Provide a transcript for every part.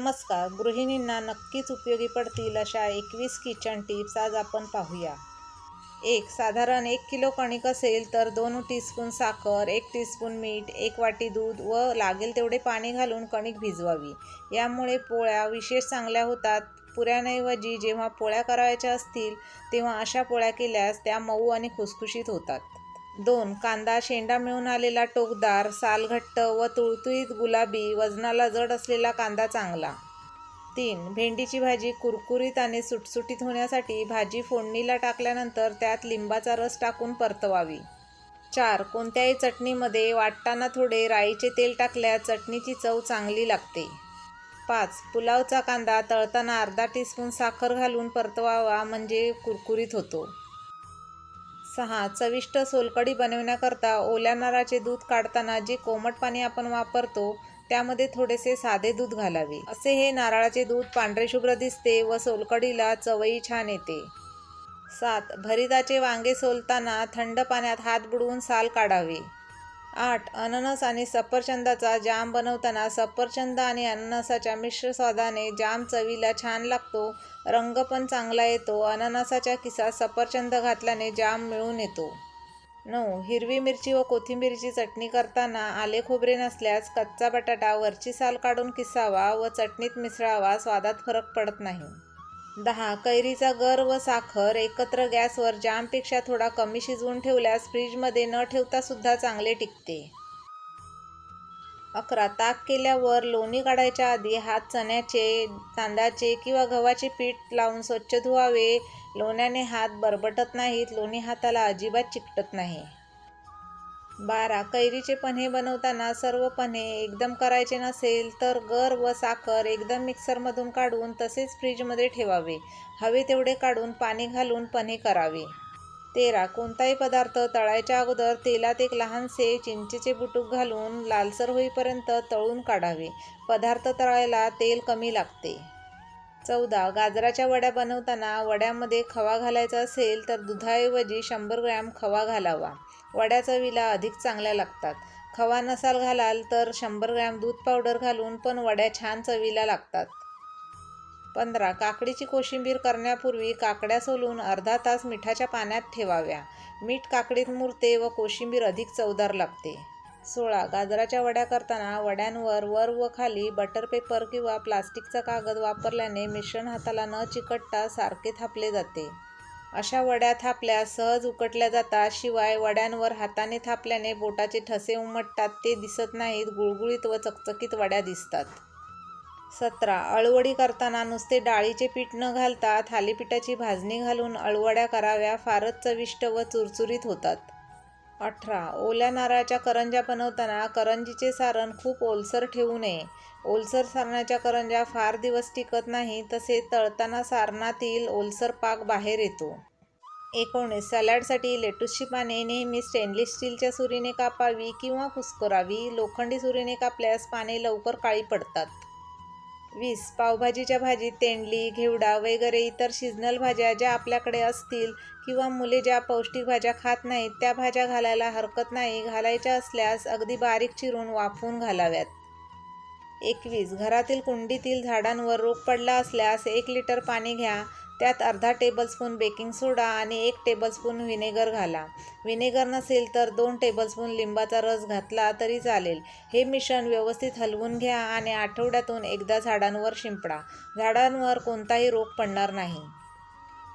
नमस्कार गृहिणींना नक्कीच उपयोगी पडतील अशा एकवीस किचन टिप्स आज आपण पाहूया. एक साधारण एक किलो कणिक असेल तर दोन टीस्पून साखर एक टीस्पून मीठ एक वाटी दूध व लागेल तेवढे पाणी घालून कणिक भिजवावी. यामुळे पोळ्या विशेष चांगल्या होतात. पुऱ्यांऐवजी जेव्हा पोळ्या करायच्या असतील तेव्हा अशा पोळ्या केल्यास त्या मऊ आणि खुसखुशीत होतात. दोन कांदा शेंडा मिळून आलेला टोकदार सालघट्ट व तुळतुळीत गुलाबी वजनाला जड असलेला कांदा चांगला. तीन भेंडीची भाजी कुरकुरीत आणि सुटसुटीत होण्यासाठी भाजी फोडणीला टाकल्यानंतर त्यात लिंबाचा रस टाकून परतवावी. चार कोणत्याही चटणीमध्ये वाटताना थोडे राईचे तेल टाकल्यास चटणीची चव चांगली लागते. पाच पुलावचा कांदा तळताना अर्धा टीस्पून साखर घालून परतवावा म्हणजे कुरकुरीत होतो. सहा चविष्ट सोलकढी बनवण्याकरता ओल्या नारळाचे दूध काढताना जे कोमट पाणी आपण वापरतो त्यामध्ये थोडेसे साधे दूध घालावे. असे हे नारळाचे दूध पांढरे शुभ्र दिसते व सोलकढीला चवई छान येते. सात भरिताचे वांगे सोलताना थंड पाण्यात हात बुडवून साल काढावे. आठ अननस आणि सफरचंदाचा जाम बनवताना सफरचंद आणि अननसाच्या मिश्र स्वादाने जाम चवीला छान लागतो रंग पण चांगला येतो अननसाच्या किसात सफरचंद घातल्याने जाम मिळून येतो. नऊ हिरवी मिरची व कोथिंबीरची चटणी करताना आले खोबरे नसल्यास कच्चा बटाटा वरची साल काढून किसावा व चटणीत मिसळावा स्वादात फरक पडत नाही. दहा कैरीचा गर व साखर एकत्र गॅसवर जामपेक्षा थोडा कमी शिजवून ठेवल्यास फ्रीजमध्ये न ठेवता सुद्धा चांगले टिकते. अकरा ताक केल्यावर लोणी काढायच्या आधी हात चण्याचे तांदळाचे किंवा गव्हाचे पीठ लावून स्वच्छ धुवावे. लोण्याने हात बरबटत नाहीत लोणी हाताला अजिबात चिकटत नाही. बारा. कैरीचे पन्हे बनवताना सर्व पन्हे एकदम करायचे नसेल तर गर व साखर एकदम मिक्सरमधून काढून तसेच फ्रीजमध्ये ठेवावे. हवे तेवढे काढून पाणी घालून पन्हे करावे. तेरा. कोणताही पदार्थ तळायच्या अगोदर तेलात एक लहानसे चिंचेचे बुटूक घालून लालसर होईपर्यंत तळून काढावे. पदार्थ तळायला तेल कमी लागते. चौदा. गाजराच्या वड्या बनवताना वड्यामध्ये खवा घालायचा असेल तर दुधाऐवजी शंभर ग्रॅम खवा घालावा. वड्या चवीला अधिक चांगल्या लागतात. खवा नसाल घालाल तर शंभर ग्रॅम दूध पावडर घालून पण वड्या छान चवीला लागतात. पंधरा. काकडीची कोशिंबीर करण्यापूर्वी काकड्या सोलून अर्धा तास मिठाच्या पाण्यात ठेवाव्या. मीठ काकडीत मुरते व कोशिंबीर अधिक चवदार लागते. सोळा गाजराच्या वड्या करताना वड्यांवर वर व खाली बटर पेपर किंवा प्लास्टिकचा कागद वापरल्याने मिश्रण हाताला न चिकटता सारखे थापले जाते. अशा वड्या थापल्या सहज उकटल्या जातात शिवाय वड्यांवर हाताने थापल्याने बोटाचे ठसे उमटतात ते दिसत नाहीत गुळगुळीत व चकचकीत वड्या दिसतात. सतरा. अळवडी करताना नुसते डाळीचे पीठ न घालता थालीपीठाची भाजणी घालून अळवड्या कराव्या फारच चविष्ट व चुरचुरीत होतात. अठरा. ओल्या नारळाच्या करंज्या बनवताना करंजीचे सारण खूप ओलसर ठेवू नये. ओलसर सारणाच्या करंजा फार दिवस टिकत नाही तसे तळताना सारणातील ओलसर पाक बाहेर येतो. एकोणीस. सॅलडसाठी लेटूसची पाने नेहमी स्टेनलेस स्टीलच्या सुरीने कापावी किंवा कुस्करावी. लोखंडी सुरीने कापल्यास पाने लवकर काळी पडतात. वीस पावभाजीच्या भाजीत तेंडली घेवडा वगैरे इतर शिजनल भाज्या ज्या आपल्याकडे असतील किंवा मुले ज्या पौष्टिक भाज्या खात नाहीत त्या भाज्या घालायला हरकत नाही. घालायच्या असल्यास अगदी बारीक चिरून वाफवून घालाव्यात. एकवीस. घरातील कुंडीतील झाडांवर रोग पडला असल्यास एक लिटर पाणी घ्या. त्यात अर्धा टेबलस्पून बेकिंग सोडा आणि एक टेबलस्पून व्हिनेगर घाला. व्हिनेगर नसेल तर दोन टेबलस्पून लिंबाचा रस घातला तरी चालेल. हे मिश्रण व्यवस्थित हलवून घ्या आणि आठवड्यातून एकदा झाडांवर शिंपडा. झाडांवर कोणताही रोग पडणार नाही.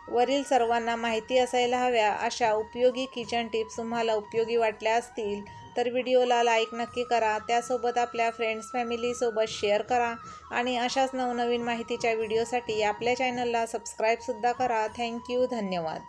वरील सर्वांना माहिती असायला हव्या अशा उपयोगी किचन टिप्स तुम्हाला उपयोगी वाटल्या असतील तर व्हिडिओला लाईक नक्की करा. त्यासोबत आपल्या फ्रेंड्स फॅमिलीसोबत शेअर करा. आणि अशाच नवनवीन माहितीच्या व्हिडिओसाठी आपल्या चॅनलला सबस्क्राईबसुद्धा करा. थँक्यू धन्यवाद.